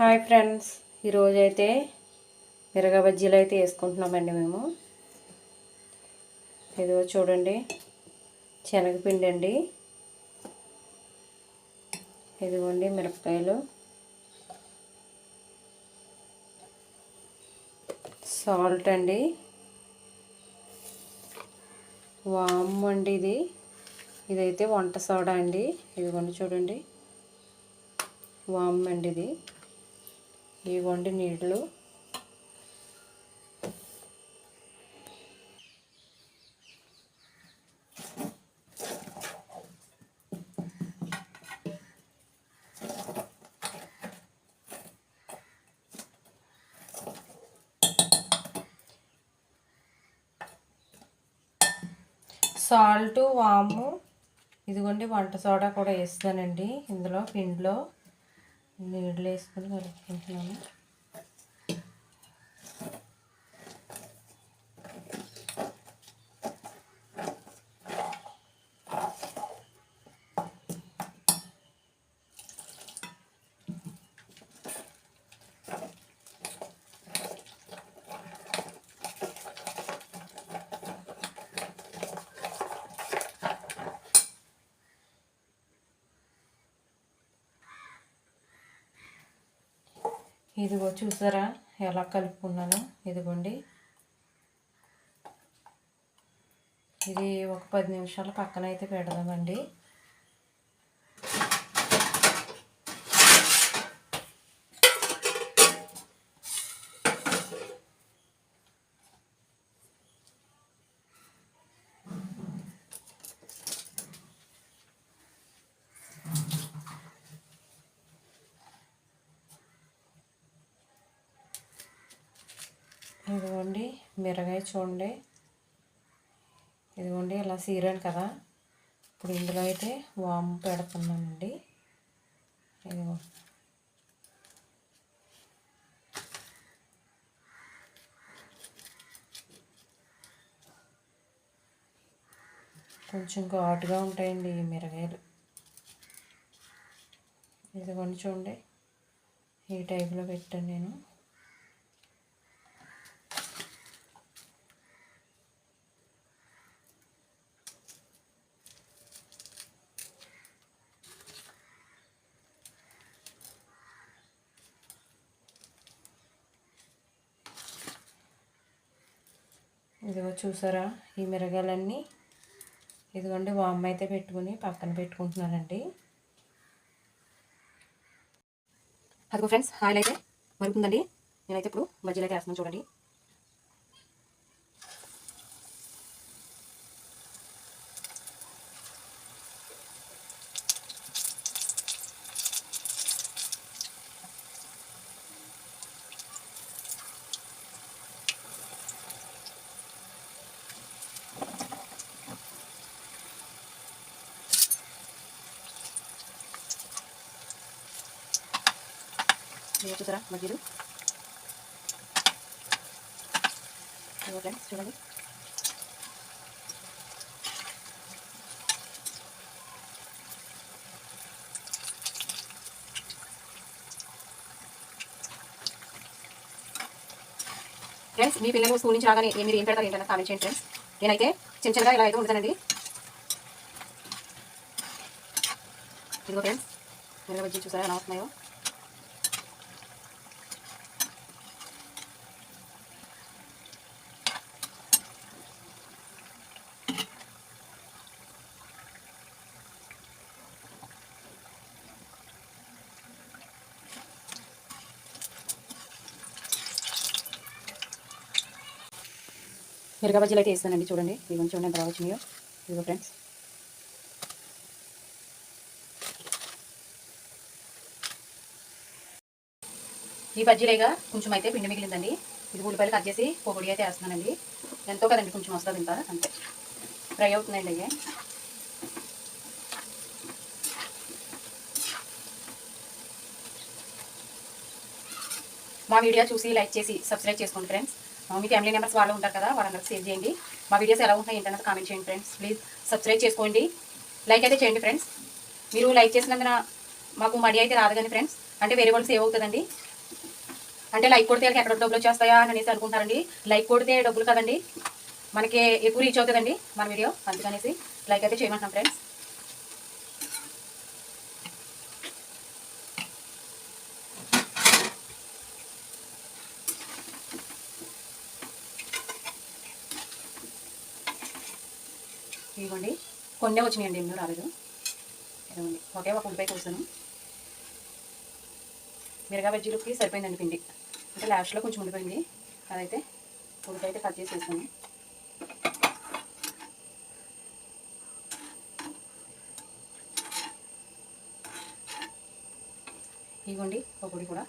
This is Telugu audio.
Hi friends. ఈరోజైతే మిరగ బజ్జీలు అయితే వేసుకుంటున్నామండి మేము. ఇదిగో చూడండి. శనగపిండి అండి ఇదిగోండి మిరపకాయలు. సాల్ట్ అండి. వామ్ అండి ఇది. ఇదైతే వంట సోడా అండి. ఇదిగోండి చూడండి. వామ్ అండి ఇది. ఇవ్వండి నీళ్ళు. సాల్ట్ వాము. ఇదిగోండి వంట సోడా కూడా వేస్తానండి ఇందులో పిండిలో. నీళ్ళు వేసుకొని కలుపుకుంటున్నాను ఇదిగో చూసారా ఎలా కలుపుకున్నాను? ఇదిగోండి. ఇది ఒక పది నిమిషాలు పక్కన అయితే పెడదామండి. ఇదిగోండి మిరగాయ చూడండి. ఇదిగోండి ఇలా సీరాను కదా. ఇప్పుడు ఇందులో అయితే వాము పెడుతున్నానండి. ఇదిగో. కొంచెం ఘాటుగా ఉంటాయండి ఈ మిరగాయలు. ఇదిగోండి చూడండి ఈ టైప్లో పెట్టాను నేను. ఇదిగో చూసారా ఈ మిరగాయలన్నీ? ఇదిగోండి వామ్ అయితే పెట్టుకుని పక్కన పెట్టుకుంటున్నానండి అదిగో ఫ్రెండ్స్ ఆయిల్ అయితే మరుగుతుందండి. నేనైతే ఇప్పుడు బజ్జీలు అయితే వేస్తున్నాను చూడండి. ఇదిగో చూసారా మజ్జీలు ఫ్రెండ్స్ చూడండి. ఫ్రెండ్స్ మీ పిల్లలు స్కూల్ నుంచి రాగానే మీరు ఏం పెడతారు ఏంటన్నా కామెంట్ చేయండి ఫ్రెండ్స్. నేనైతే చిన్న చిన్నగా ఇలా అయితే ఉంటానండి ఇదిగో ఫ్రెండ్స్ మిరగ బజ్జీ చూసారా ఎలా వస్తున్నాయో? మిరగ బజ్జీలు అయితే వేస్తానండి. చూడండి. ఇవి చూడండి ఎంత బాగా వచ్చినాయో ఇదిగో ఫ్రెండ్స్. ఈ బజ్జీలేగా కొంచెం అయితే పిండి మిగిలిందండి. ఇది ఉల్లిపాయలు కట్ చేసి పొడి అయితే వేస్తున్నానండి. ఎంతో కదండి. కొంచెం వస్తుంది ఇంత అంతే. ఫ్రై అవుతుందండి అయ్యే. మా వీడియో చూసి లైక్ చేసి సబ్స్క్రైబ్ చేసుకోండి ఫ్రెండ్స్. మీ ఫ్యామిలీ మెంబర్స్ వాళ్ళు ఉంటారు కదా వాళ్ళందరికీ సేవ్ చేయండి. మా వీడియోస్ ఎలా ఉంటాయి ఏంటన్నది కామెంట్ చేయండి ఫ్రెండ్స్ ప్లీజ్ సబ్స్క్రైబ్ చేసుకోండి. లైక్ అయితే చేయండి ఫ్రెండ్స్ మీరు లైక్ చేసినందున మాకు మడి అయితే రాదు కానీ ఫ్రెండ్స్ అంటే వేరే వాళ్ళు సేవ్ అవుతుందండి. అంటే లైక్ కొడితే వాళ్ళకి ఎక్కడ డబ్బులు వచ్చేస్తాయా అని అనేసి అనుకుంటారండి లైక్ కొడితే డబ్బులు కదండి. మనకి ఎక్కువ రీచ్ అవుతుందండి మన వీడియో అందుకనేసి లైక్ అయితే చేయమంటున్నాం ఫ్రెండ్స్ ఇదిగోండి. కొన్నే వచ్చినాయండి ఎన్నో రాలేదు ఇదిగోండి. ఒకే ఒక ఉల్లిపాయ కోసాను. మిరగా బజ్జీలకి సరిపోయిందండి పిండి. అంటే లాస్ట్లో కొంచెం ఉండిపోయింది. అదైతే ఉల్లిపాయ అయితే కట్ చేసి వేసాను ఇదిగోండి ఒక పొడి కూడా.